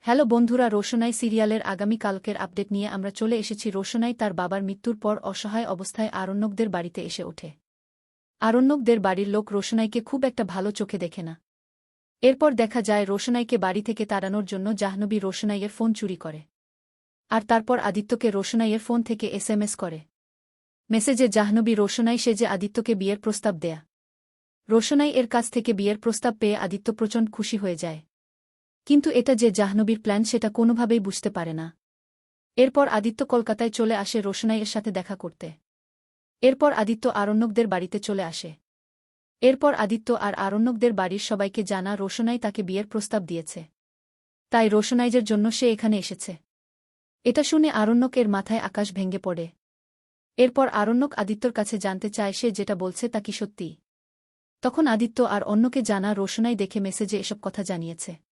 Hello বন্ধুরা, রোশনাই সিরিয়ালের আগামী কালকের আপডেট নিয়ে আমরা চলে এসেছি। রোশনাই তার বাবার মৃত্যুর পর অসহায় অবস্থায় আরণ্যকদের বাড়িতে এসে ওঠে। আরণ্যকদের বাড়ির লোক রোশনাইকে খুব একটা ভালো চোখে দেখে না। এরপর দেখা যায় রোশনাইকে বাড়ি থেকে তাড়ানোর জন্য জাহ্নবী রোশনাইয়ের ফোন চুরি করে। আর তারপর আদিত্যকে রোশনাইয়ের ফোন থেকে এসএমএস করে। মেসেজে জাহ্নবী রোশনাই সেজে আদিত্যকে বিয়ের প্রস্তাব দেয়া। রোশনাই এর কাছ থেকে বিয়ের প্রস্তাব পেয়ে আদিত্য প্রচণ্ড খুশি হয়ে যায়। কিন্তু এটা যে জাহ্নবীর প্ল্যান সেটা কোনোভাবেই বুঝতে পারে না। এরপর আদিত্য কলকাতায় চলে আসে রোশনাইয়ের সাথে দেখা করতে। এরপর আদিত্য আরণ্যকদের বাড়িতে চলে আসে। এরপর আদিত্য আর আরণ্যকদের বাড়ির সবাইকে জানা রোশনাই তাকে বিয়ের প্রস্তাব দিয়েছে। তাই রোশনাইজের জন্য সে এখানে এসেছে। এটা শুনে আরণ্যক এর মাথায় আকাশ ভেঙে পড়ে। এরপর আরণ্যক আদিত্যর কাছে জানতে চায় সে যেটা বলছে তা কি সত্যি। তখন আদিত্য আর অন্যকে জানা রোশনাই দেখে মেসেজে এসব কথা জানিয়েছে।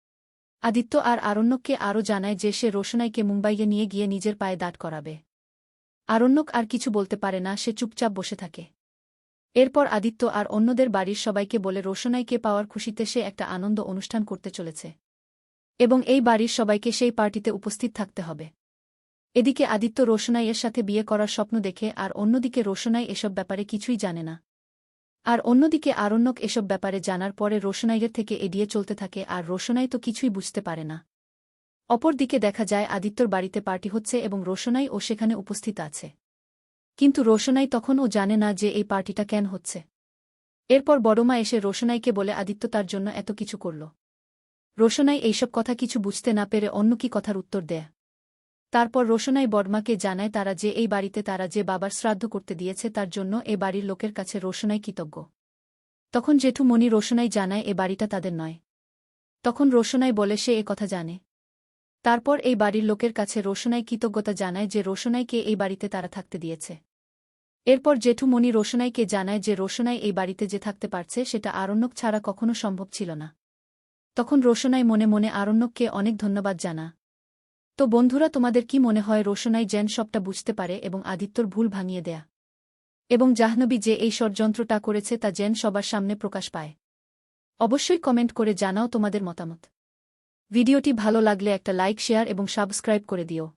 আদিত্য আর আরণ্যককে আরও জানায় যে সে রোশনাইকে মুম্বাইয়ে নিয়ে গিয়ে নিজের পায়ে দাঁড় করাবে। আরণ্যক আর কিছু বলতে পারে না, সে চুপচাপ বসে থাকে। এরপর আদিত্য আর অন্যদের বাড়ির সবাইকে বলে রোশনাইকে পাওয়ার খুশিতে সে একটা আনন্দ অনুষ্ঠান করতে চলেছে। এবং এই বাড়ির সবাইকে সেই পার্টিতে উপস্থিত থাকতে হবে। এদিকে আদিত্য রোশনাইয়ের সাথে বিয়ে করার স্বপ্ন দেখে আর অন্যদিকে রোশনাই এসব ব্যাপারে কিছুই জানে না। আর অন্যদিকে আরণ্যক এসব ব্যাপারে জানার পরে রোশনাইয়ের থেকে এড়িয়ে চলতে থাকে আর রোশনাই তো কিছুই বুঝতে পারে না। অপরদিকে দেখা যায় আদিত্যর বাড়িতে পার্টি হচ্ছে এবং রোশনাই ও সেখানে উপস্থিত আছে। কিন্তু রোশনাই তখনও জানে না যে এই পার্টিটা কেন হচ্ছে। এরপর বড়মা এসে রোশনাইকে বলে আদিত্য তার জন্য এত কিছু করল। রোশনাই এইসব কথা কিছু বুঝতে না পেরে অন্য কি কথার উত্তর দেয়? তারপর রোশনাই বর্মাকে জানায় তারা যে এই বাড়িতে তারা যে বাবার শ্রাদ্ধ করতে দিয়েছে তার জন্য এ বাড়ির লোকের কাছে রোশনাই কৃতজ্ঞ। তখন জেঠু মণি রোশনাই জানায় এ বাড়িটা তাদের নয়। তখন রোশনাই বলে সে এ কথা জানে। তারপর এই বাড়ির লোকের কাছে রোশনাই কৃতজ্ঞতা জানায় যে রোশনাইকে এই বাড়িতে তারা থাকতে দিয়েছে। এরপর জেঠু মণি রোশনাইকে জানায় যে রোশনাই এই বাড়িতে যে থাকতে পারছে সেটা আরণ্যক ছাড়া কখনো সম্ভব ছিল না। তখন রোশনাই মনে মনে আরণ্যককে অনেক ধন্যবাদ জানা। তো বন্ধুরা, তোমাদের কি মনে হয় রোশনাই জেন সবটা বুঝতে পারে এবং আদিত্যর ভুল ভাঙিয়ে দেয়া? এবং জাহ্নবী যে এই ষড়যন্ত্রটা করেছে তা জেন সবার সামনে প্রকাশ পায়? অবশ্যই কমেন্ট করে জানাও তোমাদের মতামত। ভিডিওটি ভালো লাগলে একটা লাইক, শেয়ার এবং সাবস্ক্রাইব করে দিও।